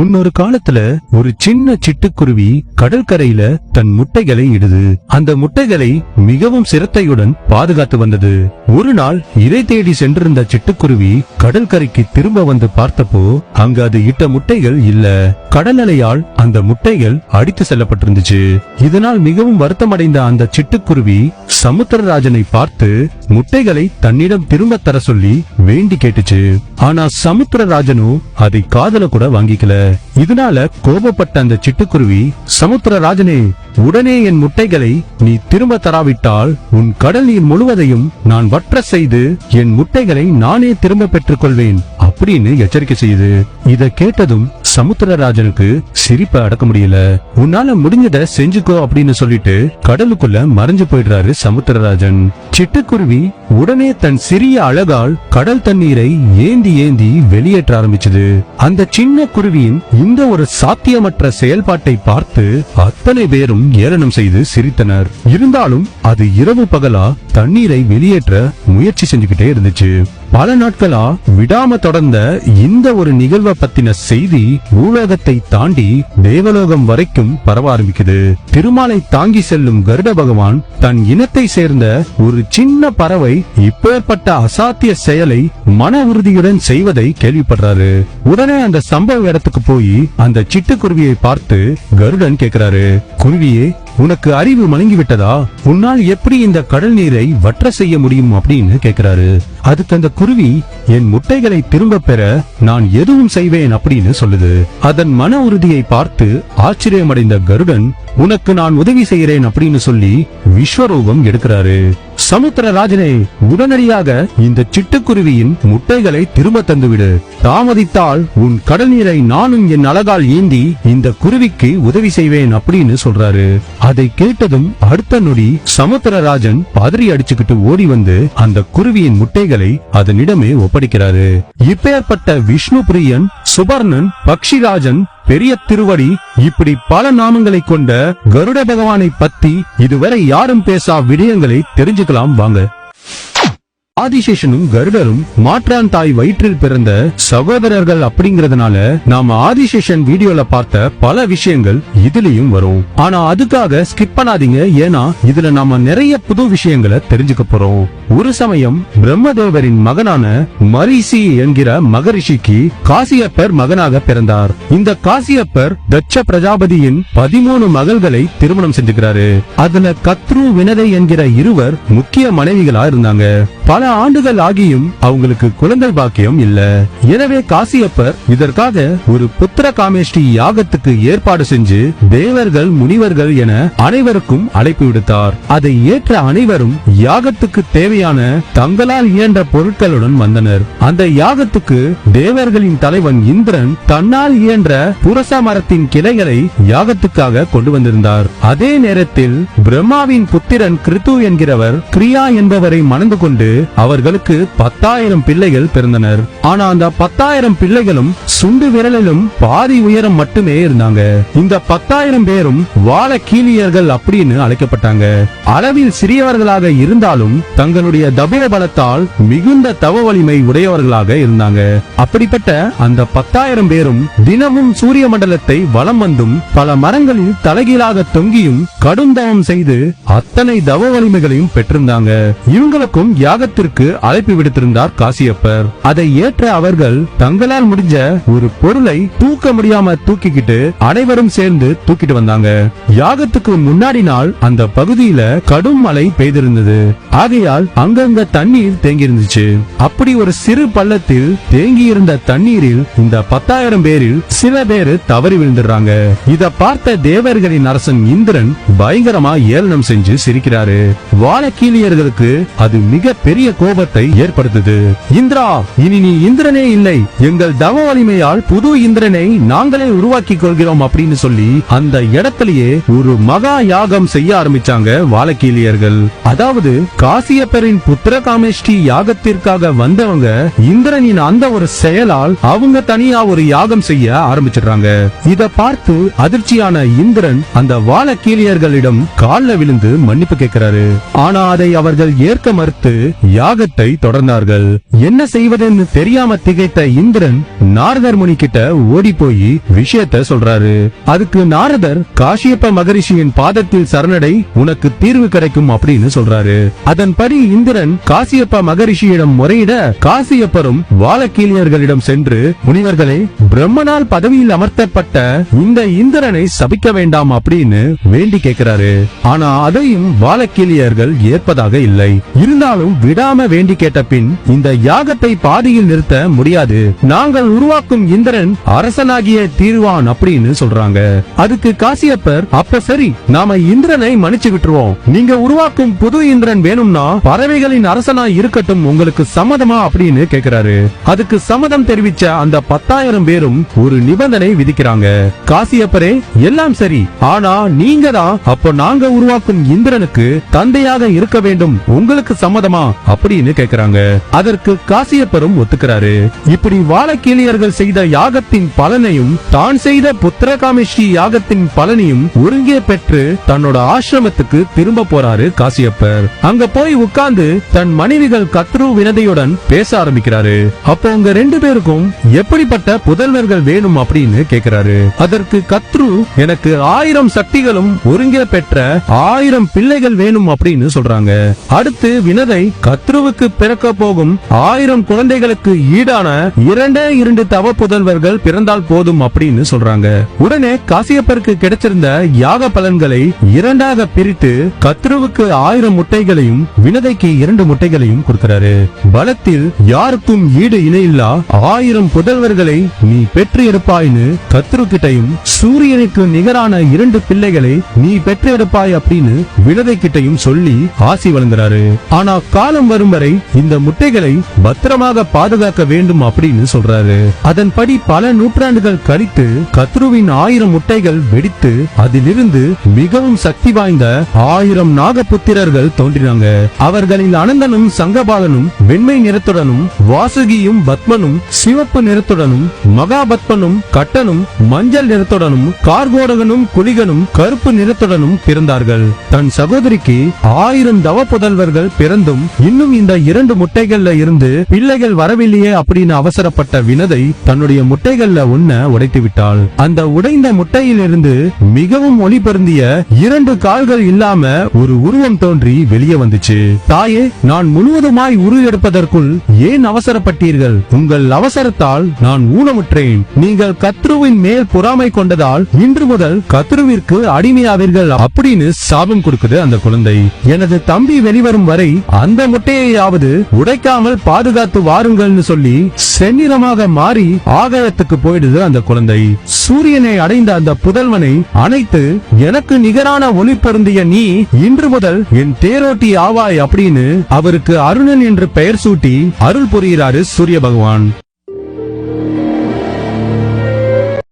முன்னொரு காலத்துல ஒரு சின்ன சிட்டுக்குருவி கடற்கரையில தன் முட்டைகளை இடுது. அந்த முட்டைகளை மிகவும் சிரத்தையுடன் பாதுகாத்து வந்தது. ஒரு நாள் இதை தேடி சென்றிருந்த சிட்டுக்குருவி கடற்கரைக்கு திரும்ப வந்து பார்த்தப்போ அங்க அது இட்ட முட்டைகள் இல்ல. கடல் அலையால் அந்த முட்டைகள் அடித்து செல்லப்பட்டிருந்துச்சு. இதனால் மிகவும் வருத்தமடைந்த அந்த சிட்டுக்குருவி சமுத்திரராஜனை பார்த்து முட்டைகளை தன்னிடம் திரும்ப தர சொல்லி வேண்டி கேட்டுச்சு. ஆனா சமுத்திரராஜனும் அதை காதல கூட வாங்கிக்கல. இதனால கோபப்பட்ட அந்த சிட்டுக்குருவி சமுத்திரராஜனே உடனே என் முட்டைகளை நீ திரும்ப தராவிட்டால் உன் கடல் நீர் முழுவதையும் நான் வற்ற செய்து என் முட்டைகளை நானே திரும்ப பெற்றுக் கொள்வேன் அப்படின்னு எச்சரிக்கை செய்யுது இத கேட்டதும் சமுத்திரராஜனுக்கு சிரிப்பை அடக்க முடியல. உன்னால முடிஞ்சத செஞ்சுக்கோ அப்படின்னு சொல்லிட்டு கடலுக்குள்ள மறைஞ்சு போயிடுறாரு சமுத்திரராஜன். சிட்டுக்குருவி உடனே தன் சிறிய அழகால் கடல் தண்ணீரை ஏந்தி ஏந்தி வெளியேற்ற ஆரம்பிச்சது. அந்த சின்ன குருவியின் இந்த ஒரு சாத்தியமற்ற செயல்பாட்டை பார்த்து அத்தனை பேரும் ஏளனம் செய்து சிரித்தனர். இருந்தாலும் அது இரவு பகலா தண்ணீரை வெளியேற்ற முயற்சி செஞ்சுக்கிட்டே இருந்துச்சு. பல நாட்களா விடாம தொடர்ந்த இந்த ஒரு நிகழ்வை பத்தின செய்தி பூலோகத்தை தாண்டி தேவலோகம் வரைக்கும் பரவ ஆரம்பிக்குது. திருமாலை தாங்கி செல்லும் கருட பகவான் தன் இனத்தை சேர்ந்த ஒரு சின்ன பறவை இப்பேற்பட்ட அசாத்திய செயலை மன உறுதியுடன் செய்வதை கேள்விப்படுறாரு. உடனே அந்த சம்பவ இடத்துக்கு போய் அந்த சிட்டுக்குருவியை பார்த்து கருடன் கேக்குறாரு. குருவியே உனக்கு அறிவு மலங்கி விட்டதா உன்னால் எப்படி இந்த கடல் நீரை வற்ற செய்ய முடியும் அப்படின்னு கேக்குறாரு அதுக்கு அந்த குருவி என் முட்டைகளை திரும்ப பெற நான் எதுவும் செய்வேன் அப்படின்னு சொல்லுது. அதன் மன உறுதியை பார்த்து ஆச்சரியமடைந்த கருடன் உனக்கு நான் உதவி செய்கிறேன் அப்படின்னு சொல்லி விஸ்வரூபம் எடுக்கிறாரு. சமுத்திரராஜனே உடனடியாக இந்த சிட்டுக்குருவியின் முட்டைகளை திரும்ப தந்துவிடு. தாமதித்தால் உன் கடல் நீரை நானும் என் அழகால் ஏந்தி இந்த குருவிக்கு உதவி செய்வேன் அப்படின்னு சொல்றாரு. அதை கேட்டதும் அடுத்த நொடி சமுத்திரராஜன் பதறி அடிச்சுக்கிட்டு ஓடி வந்து அந்த குருவியின் முட்டைகளை அதனிடமே ஒப்படைக்கிறாரு. இப்பேற்பட்ட விஷ்ணு பிரியன் சுபர்ணன் பக்ஷிராஜன் பெரிய திருவடி இப்படி பல நாமங்களை கொண்ட கருட பகவானை பத்தி இதுவரை யாரும் பேசா விடயங்களை தெரிஞ்சுக்கலாம் வாங்க. ஆதிசேஷனும் கருடரும் மாற்றான் தாய் வயிற்றில் பிறந்த சகோதரர்கள் அப்படிங்கறதுனால நாம ஆதிசேஷன் வீடியோல பார்த்த பல விஷயங்கள் இதுலயும் வரும். ஆனா அதுக்காக ஸ்கிப் பண்ணாதீங்க. ஏன்னா இதுல நாம நிறைய புது விஷயங்களை தெரிஞ்சுக்க போறோம். ஒரு சமயம் பிரம்மதேவரின் மகனான மரிசி என்கிற மகரிஷிக்கு காசியப்பர் மகனாக பிறந்தார். இந்த காசியப்பர் தட்ச பிரஜாபதியின் பதிமூணு மகள்களை திருமணம் செஞ்சுக்கிறாரு. அதுல கத்ரு வினதை என்கிற இருவர் முக்கிய மனைவிகளா இருந்தாங்க. பல ஆண்டுகள் ஆகியும் அவங்களுக்கு குழந்தை பாக்கியம் இல்ல. எனவே காசியப்பர் இதற்காக ஒரு புத்திர காமேஷ்டி யாகத்துக்கு ஏற்பாடு செஞ்சு தேவர்கள் முனிவர்கள் என அனைவருக்கும் அழைப்பு விடுத்தார். அதை ஏற்ற அனைவரும் யாகத்துக்கு தேவையான தங்களால் இயன்ற பொருட்களுடன் வந்தனர். அந்த யாகத்துக்கு தேவர்களின் தலைவன் இந்திரன் தன்னால் இயன்ற புரச மரத்தின் கிளைகளை யாகத்துக்காக கொண்டு வந்திருந்தார். அதே நேரத்தில் பிரம்மாவின் புத்திரன் கிருத்து என்கிறவர் கிரியா என்பவரை மணந்து கொண்டு அவர்களுக்கு பத்தாயிரம் பிள்ளைகள் பிறந்தனர். ஆனா அந்த பத்தாயிரம் பிள்ளைகளும் சுண்டு விரலிலும் பாதி உயரம் மட்டுமே இருந்தாங்க. இந்த பத்தாயிரம் பேரும் வாழ கீழியர்கள் அப்படின்னு அழைக்கப்பட்டாங்க. அளவில் சிறியவர்களாக இருந்தாலும் தங்களுடைய தபுர பலத்தால் மிகுந்த தவ வலிமை உடையவர்களாக இருந்தாங்க. அப்படிப்பட்ட அந்த பத்தாயிரம் பேரும் தினமும் சூரிய மண்டலத்தை வலம் வந்தும் பல மரங்களில் தலைகீழாக தொங்கியும் கடும் தவம் செய்து அத்தனை தவ வலிமைகளையும் பெற்றிருந்தாங்க. இவங்களுக்கும் யாகத்திற்கு அழைப்பு விடுத்திருந்தார் காசியப்பர். அதை ஏற்ற அவர்கள் தங்களால் முடிஞ்ச ஒரு பொருளை தூக்க முடியாம தூக்கிக்கிட்டு அனைவரும் சேர்ந்து தூக்கிட்டு வந்தாங்க. யாகத்துக்கு முன்னாடி நாள் அந்த பகுதியில கடும் மழை பெய்திருந்தது. ஆகையால் அங்கங்க தண்ணீர் தேங்கி இருந்துச்சு அப்படி ஒரு சிறு பள்ளத்தில் தேங்கி இருந்த தண்ணீரில் இந்த பத்தாயிரம் பேரில் சில பேர் தவறி விழுந்துடுறாங்க. இத பார்த்த தேவர்களின் அரசன் இந்திரன் பயங்கரமா ஏளனம் செஞ்சு சிரிக்கிறாரு. வாழக்கீழியர்களுக்கு அது மிக பெரிய கோபத்தை ஏற்படுத்துது. இந்திரா இனி நீ இந்திரனே இல்லை. எங்கள் தவ வலிமையால் புது இந்திரனை நாங்களே உருவாக்கிக் கொள்கிறோம் அப்படின்னு சொல்லி அந்த இடத்திலேயே ஒரு மகா யாகம் செய்ய ஆரம்பிச்சாங்க வாழக்கீழியர்கள் அதாவது காசியப்பர் காசியப்பரின் புத்திர காமேஷ்டி யாகத்திற்காக வந்தவங்க இந்திரனின் அந்த ஒரு செயலால் அவங்க தனியா ஒரு யாகம் செய்ய ஆரம்பிச்சிடுறாங்க. இத பார்த்து அதிர்ச்சியான இந்திரன் அந்த வாழக்கீழியர்களிடம் கால்ல விழுந்து மன்னிப்பு கேட்கிறாரு. ஆனா அதை அவர்கள் ஏற்க மறுத்து யாகத்தை தொடர்ந்தார்கள். என்ன செய்வதுன்னு தெரியாம திகைத்த இந்திரன் நாரதர் முனி கிட்ட ஓடி போய் விஷயத்த சொல்றாரு. அதுக்கு நாரதர் காஷியப்ப மகரிஷியின் பாதத்தில் சரணடை உனக்கு தீர்வு கிடைக்கும் அப்படின்னு சொல்றாரு. அதன்படி இந்திரன் காசியப்ப மகரிஷியிடம் முறையிட காசியப்பரும் வாழக்கீழியர்களிடம் சென்று முனிவர்களை பிரம்மனால் பதவியில் அமர்த்தப்பட்ட இந்த இந்திரனை சபிக்க வேண்டாம் அப்படின்னு வேண்டி கேட்கிறாரு. ஆனா அதையும் வாழக்கீழியர்கள் ஏற்பதாக இல்லை. இருந்தாலும் விடாம வேண்டி கேட்ட பின் இந்த யாகத்தை பாதியில் நிறுத்த முடியாது. நாங்கள் உருவாக்கும் இந்திரன் அரசனாகிய தீர்வான் அப்படின்னு சொல்றாங்க. அதுக்கு காசியப்பர் அப்ப சரி நாம இந்திரனை மன்னிச்சு விட்டுருவோம். நீங்க உருவாக்கும் புது இந்திரன் வேணும்னா பறவைகளின் அரசனா இருக்கட்டும் உங்களுக்கு சம்மதமா அப்படின்னு கேக்குறாரு. அதுக்கு சம்மதம் தெரிவிச்ச அந்த பத்தாயிரம் பேரும் ஒரு நிபந்தனை விதிக்கிறாங்க. காசியப்பரே எல்லாம் சரி. ஆனா நீங்க தான் அப்போ நாங்க உருவாக்கும் இந்திரனுக்கு தந்தையாக இருக்க வேண்டும். உங்களுக்கு சம்மதமா அப்படின்னு கேக்குறாங்க. அதற்கு காசியப்பரும் ஒத்துக்கிறாரு. இப்படி வாழக்கீழியர்கள் செய்த யாகத்தின் பலனையும் தான் செய்த புத்திரகாமேஷ்டி யாகத்தின் பலனையும் ஒருங்கே பெற்று தன்னோட ஆசிரமத்துக்கு திரும்ப போறாரு காசியப்பர். அங்க போய் உட்கார் உட்கார்ந்து தன் மனைவிகள் கத்ரு வினதையுடன் பேச ஆரம்பிக்கிறாரு. அப்போ உங்க ரெண்டு பேருக்கும் எப்படிப்பட்ட புதல்வர்கள் வேணும் அப்படின்னு கேக்குறாரு. அதற்கு கத்ரு எனக்கு ஆயிரம் சக்திகளும் ஒருங்கே பெற்ற ஆயிரம் பிள்ளைகள் வேணும் அப்படின்னு சொல்றாங்க. அடுத்து வினதை கத்ருவுக்கு பிறக்க போகும் ஆயிரம் குழந்தைகளுக்கு ஈடான இரண்டே இரண்டு தவ புதல்வர்கள் பிறந்தால் போதும் அப்படின்னு சொல்றாங்க. உடனே காசியப்பருக்கு கிடைச்சிருந்த யாக பலன்களை இரண்டாக பிரித்து கத்ருவுக்கு ஆயிரம் முட்டைகளையும் வினதைக்கு இரண்டு முட்டைகளையும் கொடுக்கிறாரு. பலத்தில் யாருக்கும் ஈடு இணையில்லா ஆயிரம் புதல்வர்களை நீ பெற்று எடுப்பாய்னு கத்ரு கிட்டையும் சூரியனுக்கு நிகரான இரண்டு பிள்ளைகளை நீ பெற்று எடுப்பாய் அப்படின்னு வினதை கிட்டையும் சொல்லி ஆசி வழங்குறாரு. ஆனா காலம் வரும் வரை இந்த முட்டைகளை பத்திரமாக பாதுகாக்க வேண்டும் அப்படின்னு சொல்றாரு. அதன்படி பல நூற்றாண்டுகள் கழித்து கத்ருவின் ஆயிரம் முட்டைகள் வெடித்து அதிலிருந்து மிகவும் சக்தி வாய்ந்த ஆயிரம் நாகபுத்திரர்கள் தோன்றினாங்க. அவர்கள் அதனில் அனந்தனும் சங்கபாலனும் வெண்மை நிறத்துடனும் வாசுகியும் பத்மனும் சிவப்பு நிறத்துடனும் மகாபத்மனும் கட்டனும் மஞ்சள் நிறத்துடனும் கார்கோடகனும் குளிகனும் கருப்பு நிறத்துடனும் பிறந்தார்கள். தன் சகோதரிக்கு ஆயிரம் தவ புதல்வர்கள் பிறந்தும் இன்னும் இந்த இரண்டு முட்டைகள்ல இருந்து பிள்ளைகள் வரவில்லையே அப்படின்னு அவசரப்பட்ட வினதை தன்னுடைய முட்டைகள்ல ஒன்ன உடைத்து விட்டாள் அந்த உடைந்த முட்டையிலிருந்து மிகவும் ஒளி பொருந்திய இரண்டு கால்கள் இல்லாம ஒரு உருவம் தோன்றி வெளியே வந்துச்சு. தாயே நான் முழுவதுமாய் உருவெடுப்பதற்குள் ஏன் அவசரப்பட்டீர்கள்? உங்கள் அவசரத்தால் நான் ஊனமுற்றேன். நீங்கள் கத்ருவின் மேல் பொறாமை கொண்டதால் இன்று முதல் கத்ருவிற்கு அடிமையாவீர்கள் அப்படின்னு சாபம் கொடுக்குது அந்த குழந்தை. எனது தம்பி வெளிவரும் வரை அந்த முட்டையாவது உடைக்காமல் பாதுகாத்து வாருங்கள்னு சொல்லி செந்நிறமாக மாறி ஆகாயத்துக்கு போயிடுது அந்த குழந்தை. சூரியனை அடைந்த அந்த புதல்வனை அணைத்து எனக்கு நிகரான ஒளி பொருந்திய நீ இன்று முதல் என் தேரோட்டி ஆவாய் அப்படின்னு அப்படின்னு அவருக்கு அருணன் என்று பெயர் சூட்டி அருள் புரிகிறாரு சூரிய பகவான்